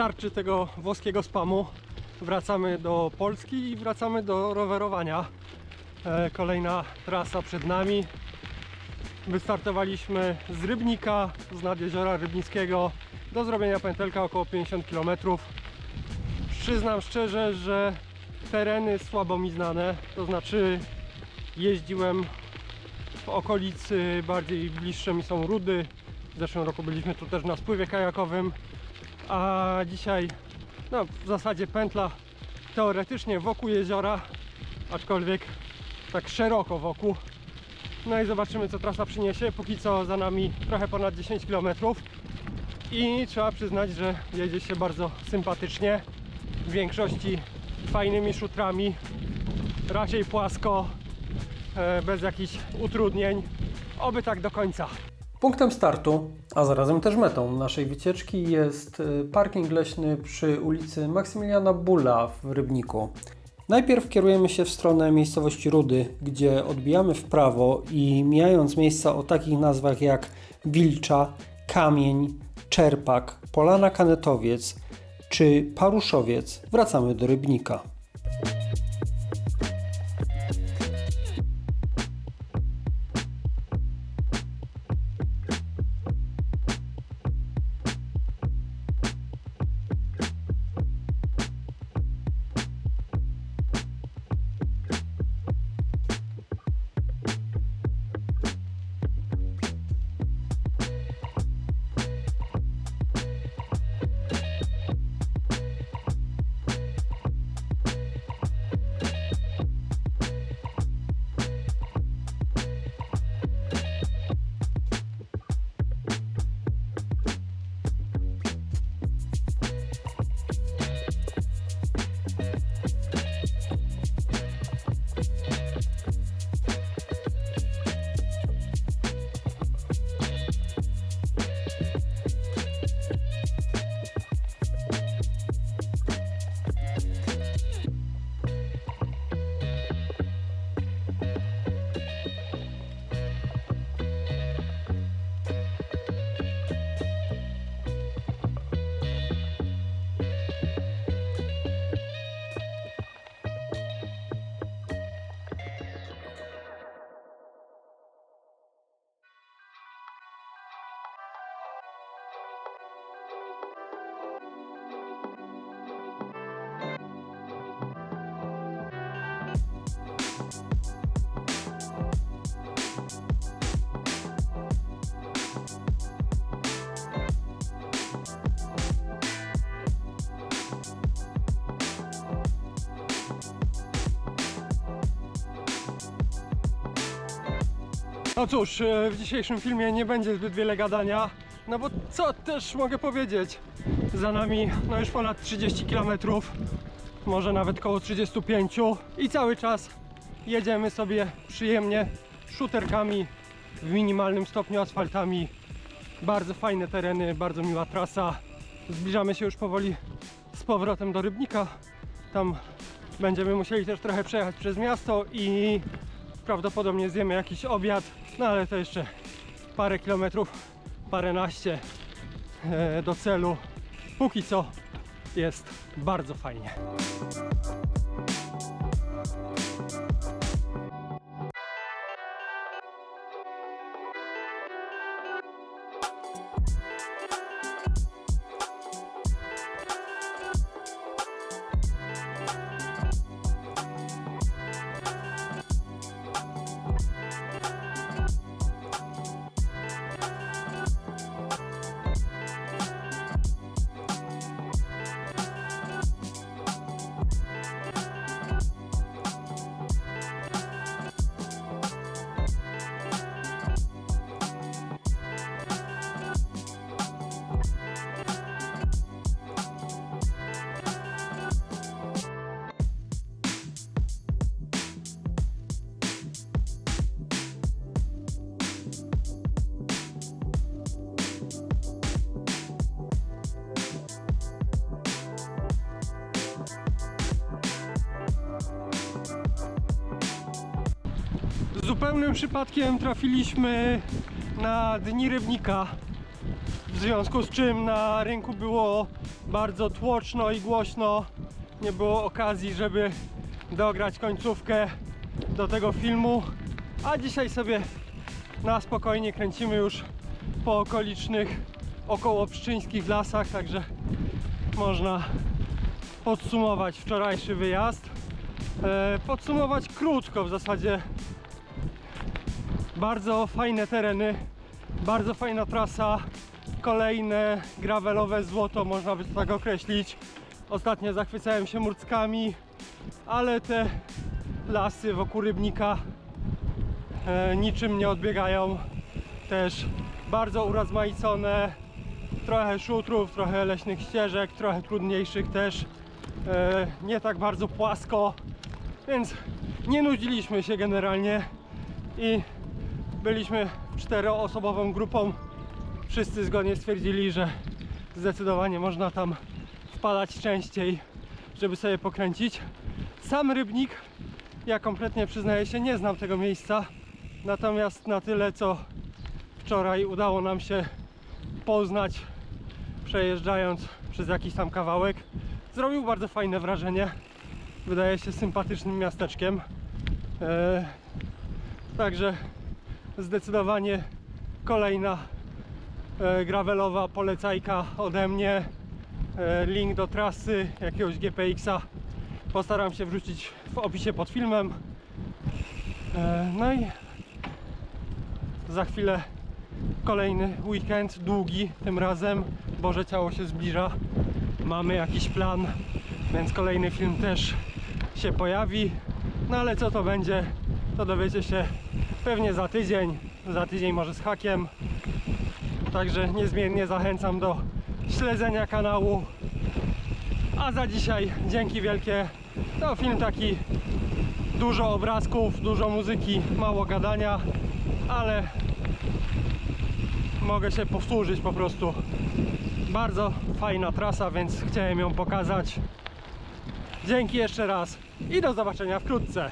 starczy tego włoskiego spamu. Wracamy do Polski i wracamy do rowerowania. E, kolejna trasa przed nami. Wystartowaliśmy z Rybnika, z nad jeziora Rybnickiego do zrobienia pętelka około 50 km. Przyznam szczerze, że tereny słabo mi znane, to znaczy jeździłem w okolicy bardziej bliższe mi są Rudy. W zeszłym roku byliśmy tu też na spływie kajakowym, a dzisiaj no, w zasadzie pętla teoretycznie wokół jeziora, aczkolwiek tak szeroko wokół. No i zobaczymy co trasa przyniesie. Póki co za nami trochę ponad 10 km i trzeba przyznać, że jedzie się bardzo sympatycznie. W większości fajnymi szutrami, raczej płasko, e, bez jakichś utrudnień. Oby tak do końca. Punktem startu, a zarazem też metą naszej wycieczki jest y, parking leśny przy ulicy Maksymiliana Bulla w Rybniku. Najpierw kierujemy się w stronę miejscowości Rudy, gdzie odbijamy w prawo i mijając miejsca o takich nazwach jak Wilcza, Kamień, Czerpak, Polana Kanetowiec czy Paruszowiec wracamy do Rybnika. No cóż, e, w dzisiejszym filmie nie będzie zbyt wiele gadania, no bo co też mogę powiedzieć? Za nami no już ponad 30 km, może nawet koło 35 i cały czas jedziemy sobie przyjemnie szuterkami w minimalnym stopniu asfaltami. Bardzo fajne tereny, bardzo miła trasa. Zbliżamy się już powoli z powrotem do Rybnika. Tam będziemy musieli też trochę przejechać przez miasto i prawdopodobnie zjemy jakiś obiad, no ale to jeszcze parę kilometrów, paręnaście e, do celu. Póki co jest bardzo fajnie. Zupełnym przypadkiem trafiliśmy na dni rybnika, w związku z czym na rynku było bardzo tłoczno i głośno. Nie było okazji, żeby dograć końcówkę do tego filmu. A dzisiaj sobie na spokojnie kręcimy już po okolicznych, około pszczyńskich lasach, także można podsumować wczorajszy wyjazd. E, podsumować krótko w zasadzie. Bardzo fajne tereny, bardzo fajna trasa, kolejne gravelowe złoto, można by to tak określić. Ostatnio zachwycałem się murckami, ale te lasy wokół Rybnika e, niczym nie odbiegają. Też bardzo urozmaicone, trochę szutrów, trochę leśnych ścieżek, trochę trudniejszych też. E, nie tak bardzo płasko, więc nie nudziliśmy się generalnie i byliśmy czteroosobową grupą. Wszyscy zgodnie stwierdzili, że zdecydowanie można tam wpadać częściej, żeby sobie pokręcić. Sam Rybnik, ja kompletnie przyznaję się, nie znam tego miejsca. Natomiast na tyle, co wczoraj udało nam się poznać, przejeżdżając przez jakiś tam kawałek, zrobił bardzo fajne wrażenie. Wydaje się sympatycznym miasteczkiem. E, także zdecydowanie kolejna e, gravelowa polecajka ode mnie. E, link do trasy jakiegoś GPX-a postaram się wrzucić w opisie pod filmem. E, no i za chwilę kolejny weekend, długi tym razem. Boże Ciało się zbliża. Mamy jakiś plan, więc kolejny film też się pojawi. No ale co to będzie, to dowiecie się pewnie za tydzień. Za tydzień może z hakiem. Także niezmiennie zachęcam do śledzenia kanału. A za dzisiaj dzięki wielkie. To film taki dużo obrazków, dużo muzyki, mało gadania, ale mogę się powtórzyć po prostu. Bardzo fajna trasa, więc chciałem ją pokazać. Dzięki jeszcze raz i do zobaczenia wkrótce.